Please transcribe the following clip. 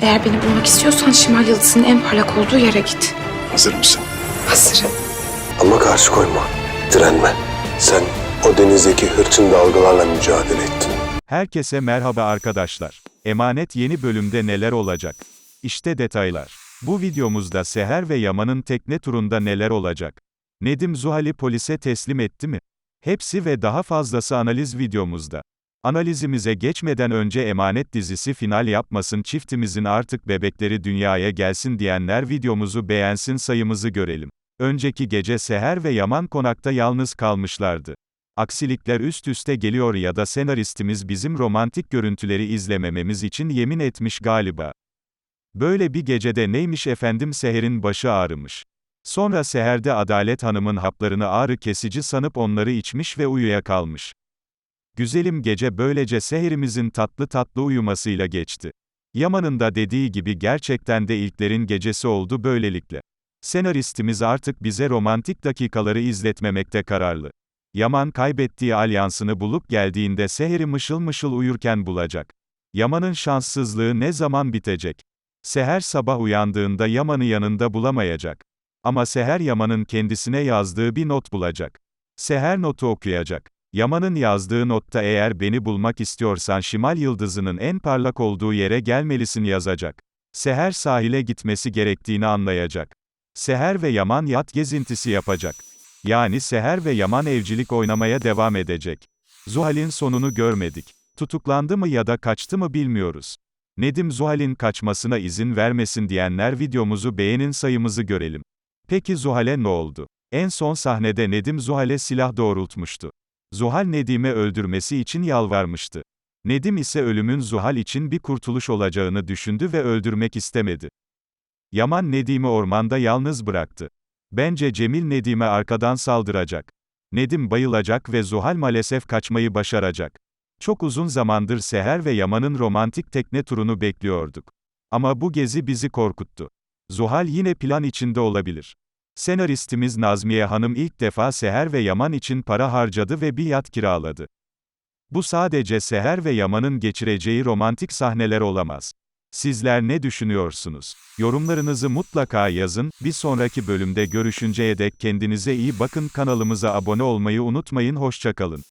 Eğer beni bulmak istiyorsan Şimal Yıldızı'nın en parlak olduğu yere git. Hazır mısın? Hazırım. Ama karşı koyma, direnme. Sen o denizdeki hırçın dalgalarla mücadele ettin. Herkese merhaba arkadaşlar. Emanet yeni bölümde neler olacak? İşte detaylar. Bu videomuzda Seher ve Yaman'ın tekne turunda neler olacak? Nedim Zuhal'i polise teslim etti mi? Hepsi ve daha fazlası analiz videomuzda. Analizimize geçmeden önce Emanet dizisi final yapmasın çiftimizin artık bebekleri dünyaya gelsin diyenler videomuzu beğensin sayımızı görelim. Önceki gece Seher ve Yaman konakta yalnız kalmışlardı. Aksilikler üst üste geliyor ya da senaristimiz bizim romantik görüntüleri izlemememiz için yemin etmiş galiba. Böyle bir gecede neymiş efendim Seher'in başı ağrımış. Sonra Seher'de Adalet Hanım'ın haplarını ağrı kesici sanıp onları içmiş ve uyuyakalmış. Güzelim gece böylece Seher'imizin tatlı tatlı uyumasıyla geçti. Yaman'ın da dediği gibi gerçekten de ilklerin gecesi oldu böylelikle. Senaristimiz artık bize romantik dakikaları izletmemekte kararlı. Yaman kaybettiği alyansını bulup geldiğinde Seher'i mışıl mışıl uyurken bulacak. Yaman'ın şanssızlığı ne zaman bitecek? Seher sabah uyandığında Yaman'ı yanında bulamayacak. Ama Seher Yaman'ın kendisine yazdığı bir not bulacak. Seher notu okuyacak. Yaman'ın yazdığı notta eğer beni bulmak istiyorsan Şimal Yıldızı'nın en parlak olduğu yere gelmelisin yazacak. Seher sahile gitmesi gerektiğini anlayacak. Seher ve Yaman yat gezintisi yapacak. Yani Seher ve Yaman evcilik oynamaya devam edecek. Zuhal'in sonunu görmedik. Tutuklandı mı ya da kaçtı mı bilmiyoruz. Nedim Zuhal'in kaçmasına izin vermesin diyenler videomuzu beğenin sayımızı görelim. Peki Zuhal'e ne oldu? En son sahnede Nedim Zuhal'e silah doğrultmuştu. Zuhal Nedim'i öldürmesi için yalvarmıştı. Nedim ise ölümün Zuhal için bir kurtuluş olacağını düşündü ve öldürmek istemedi. Yaman Nedim'i ormanda yalnız bıraktı. Bence Cemil Nedim'e arkadan saldıracak. Nedim bayılacak ve Zuhal maalesef kaçmayı başaracak. Çok uzun zamandır Seher ve Yaman'ın romantik tekne turunu bekliyorduk. Ama bu gezi bizi korkuttu. Zuhal yine plan içinde olabilir. Senaristimiz Nazmiye Hanım ilk defa Seher ve Yaman için para harcadı ve bir yat kiraladı. Bu sadece Seher ve Yaman'ın geçireceği romantik sahneler olamaz. Sizler ne düşünüyorsunuz? Yorumlarınızı mutlaka yazın. Bir sonraki bölümde görüşünceye dek kendinize iyi bakın kanalımıza abone olmayı unutmayın hoşçakalın.